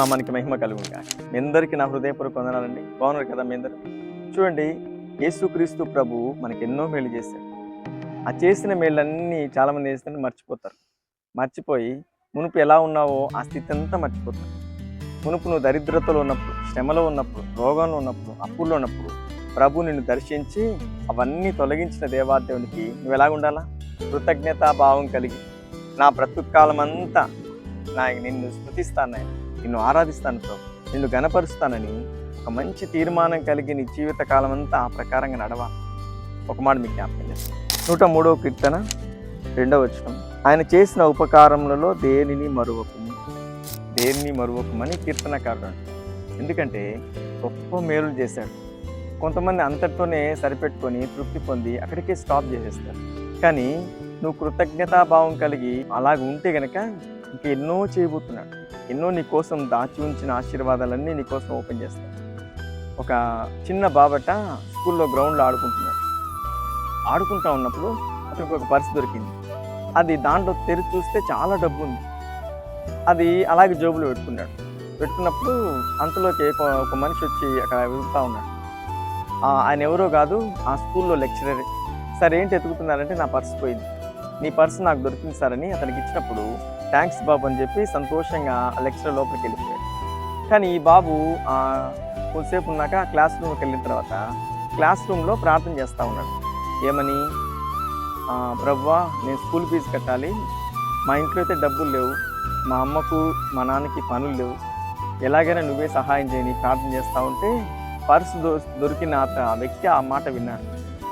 నామానికి మహిమ కలుగుగా మీ అందరికీ నా హృదయపూర్వక వందనాలండి. బాగున్నారు కదా మీ అందరు? చూడండి యేసుక్రీస్తు ప్రభు మనకి ఎన్నో మేలు చేశాడు. ఆ చేసిన మేళ్ళన్నీ చాలామంది చేస్తుంటే మర్చిపోతారు. మర్చిపోయి మునుపు ఎలా ఉన్నావో ఆ స్థితి అంతా మర్చిపోతారు. మునుపు నువ్వు దరిద్రతలో ఉన్నప్పుడు శ్రమలో ఉన్నప్పుడు రోగంలో ఉన్నప్పుడు అప్పుల్లో ఉన్నప్పుడు ప్రభు నిన్ను దర్శించి అవన్నీ తొలగించిన దేవాదేవునికి నువ్వు ఎలా ఉండాలా? కృతజ్ఞతా భావం కలిగి నా బ్రతుకాలం అంతా నా నిన్ను స్మృతిస్తాను నేను నిన్ను ఆరాధిస్తాను ప్రభు. నిన్ను గనపరుస్తానని ఒక మంచి తీర్మానం కలిగి నీ జీవిత కాలం అంతా ఆ ప్రకారంగా నడవాలి. ఒక మాట మీకు జ్ఞాపకం చేస్తాను. నూట మూడవ కీర్తన రెండవ వచనం. ఆయన చేసిన ఉపకారములలో దేనిని మరువకము? దేనిని మరువకమని కీర్తనకారుడు ఎందుకంటే గొప్ప మేలు చేశాడు. కొంతమంది అంతటితోనే సరిపెట్టుకొని తృప్తి పొంది అక్కడికే స్టాప్ చేసేస్తారు. కానీ నువ్వు కృతజ్ఞతాభావం కలిగి అలాగ ఉంటే గనక ఇంకెన్నో చేయబోతున్నాడు. ఎన్నో నీ కోసం దాచి ఉంచిన ఆశీర్వాదాలన్నీ నీ కోసం ఓపెన్ చేస్తాను. ఒక చిన్న బాబట స్కూల్లో గ్రౌండ్లో ఆడుకుంటున్నాడు. ఆడుకుంటా ఉన్నప్పుడు అతనికి ఒక పర్స్ దొరికింది. అది దాంట్లో తెరిచి చూస్తే చాలా డబ్బు ఉంది. అది అలాగే జోబులో పెట్టుకున్నాడు. పెట్టుకున్నప్పుడు అంతలోకి ఒక- మనిషి వచ్చి అక్కడ వెతుకుతా ఉన్నాడు. ఆయన ఎవరో కాదు ఆ స్కూల్లో లెక్చరర్. సార్ ఏంటి ఎతుకుతున్నారంటే నా పర్స్ పోయింది. నీ పర్స్ నాకు దొరికింది సార్ అని అతనికి ఇచ్చినప్పుడు థ్యాంక్స్ బాబు అని చెప్పి సంతోషంగా లెక్చర్ లోపలికి వెళ్ళిపోయాడు. కానీ ఈ బాబు కొద్దిసేపు ఉన్నాక క్లాస్ రూమ్కి వెళ్ళిన తర్వాత క్లాస్ రూమ్లో ప్రార్థన చేస్తూ ఉన్నాడు. ఏమని? "ఆ, ప్రవ్వా నేను స్కూల్ ఫీజు కట్టాలి. మా ఇంట్లో అయితే డబ్బులు లేవు. మా అమ్మకు మా నాన్నకి పనులు లేవు. ఎలాగైనా నువ్వే సహాయం చేయని ప్రార్థన చేస్తూ ఉంటే పర్స్ దొ దొరికిన అత- ఆ వ్యక్తి ఆ మాట విన్నాడు.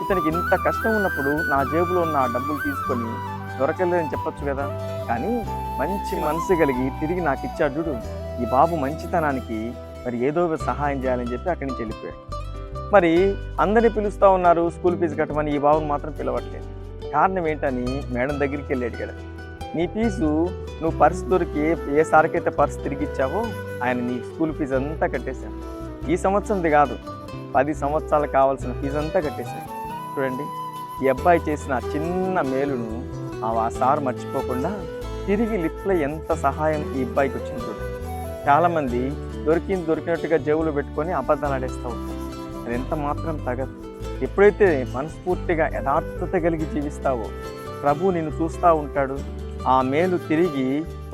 ఇతనికి ఇంత కష్టం ఉన్నప్పుడు నా జేబులో ఉన్న ఆ డబ్బులు తీసుకొని దొరకలేదని చెప్పొచ్చు కదా? కానీ మంచి మనసు కలిగి తిరిగి నాకు ఇచ్చాడు చూడు. ఈ బాబు మంచితనానికి మరి ఏదో ఒక సహాయం చేయాలని చెప్పి అక్కడి నుంచి వెళ్ళిపోయాడు. మరి అందరిని పిలుస్తూ ఉన్నారు స్కూల్ ఫీజు కట్టమని ఈ బాబుని మాత్రం పిలవట్లేదు. కారణం ఏంటని మేడం దగ్గరికి వెళ్ళి అడిగాడు నీ ఫీజు నువ్వు పర్స్ దొరికి ఏ- సార్కైతే పర్స్ తిరిగి ఇచ్చావో ఆయన నీ స్కూల్ ఫీజు అంతా కట్టేశాడు. ఈ సంవత్సరంది కాదు పది సంవత్సరాలు కావాల్సిన ఫీజు అంతా కట్టేశాడు. చూడండి ఈ అబ్బాయి చేసిన చిన్న మేలును ఆ సార్ మర్చిపోకుండా తిరిగి లిఫ్ట్లో ఎంత సహాయం ఈ అబ్బాయికి వచ్చింది చూడండి చాలామంది దొరికింది దొరికినట్టుగా జేబులు పెట్టుకొని అబద్ధాలు ఆడేస్తూ ఉంటారు. అది ఎంత మాత్రం తగదు. ఎప్పుడైతే మనస్ఫూర్తిగా యథార్థత కలిగి జీవిస్తావో ప్రభు నిన్ను చూస్తూ ఉంటాడు. ఆ మేలు తిరిగి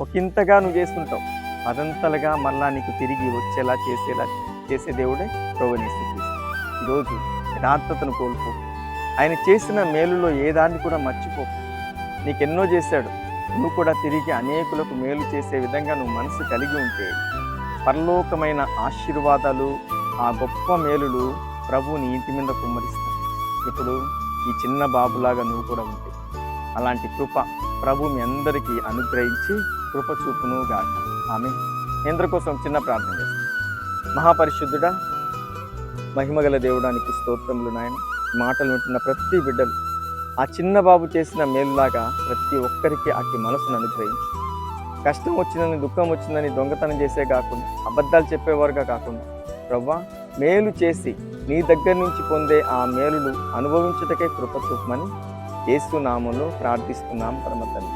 ఒకంతగా నువ్వు చేస్తుంటావు. అదంతలుగా మళ్ళా నీకు తిరిగి వచ్చేలా చేసేలా చేసే దేవుడే ప్రభునిస్తుంది ఈరోజు యథార్థతను కోల్పో ఆయన చేసిన మేలులో ఏ దాన్ని కూడా మర్చిపో నీకెన్నో చేశాడు. నువ్వు కూడా తిరిగి అనేకులకు మేలు చేసే విధంగా నువ్వు మనసు కలిగి ఉంటే పరలోకమైన ఆశీర్వాదాలు ఆ గొప్ప మేలులు ప్రభు నీ ఇంటి మీద కుమ్మరిస్తాయి. ఇప్పుడు ఈ చిన్న బాబులాగా నువ్వు కూడా ఉంటే అలాంటి కృప ప్రభు మీ అందరికీ అనుగ్రహించి కృప చూపును గాక. ఆమె ఇంద్ర కోసం చిన్న ప్రార్థన చేస్తాను మహాపరిశుద్ధుడా మహిమగల దేవుడానికి స్తోత్రములు నాయన. మాటలు వింటున్న ప్రతి బిడ్డలు ఆ చిన్న బాబు చేసిన మేలులాగా ప్రతి ఒక్కరికి ఆకి మనసును అనుగ్రహించు. కష్టం వచ్చిందని దుఃఖం వచ్చిందని దొంగతనం చేసే కాకుండా అబద్ధాలు చెప్పేవారుగా కాకుండా ప్రవ్వా మేలు చేసి నీ దగ్గర నుంచి పొందే ఆ మేలులు అనుభవించుటకే కృప చూపమని యేసు నామంలో ప్రార్థిస్తున్నాం పరమతల్లి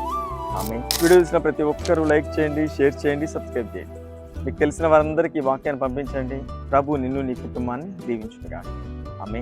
ఆమె వీడియో చూసిన ప్రతి ఒక్కరూ లైక్ చేయండి షేర్ చేయండి సబ్స్క్రైబ్ చేయండి. మీకు తెలిసిన వారందరికీ వాక్యాన్ని పంపించండి. ప్రభు నిన్ను నీ కుటుంబాన్ని దీవించుగా ఆమె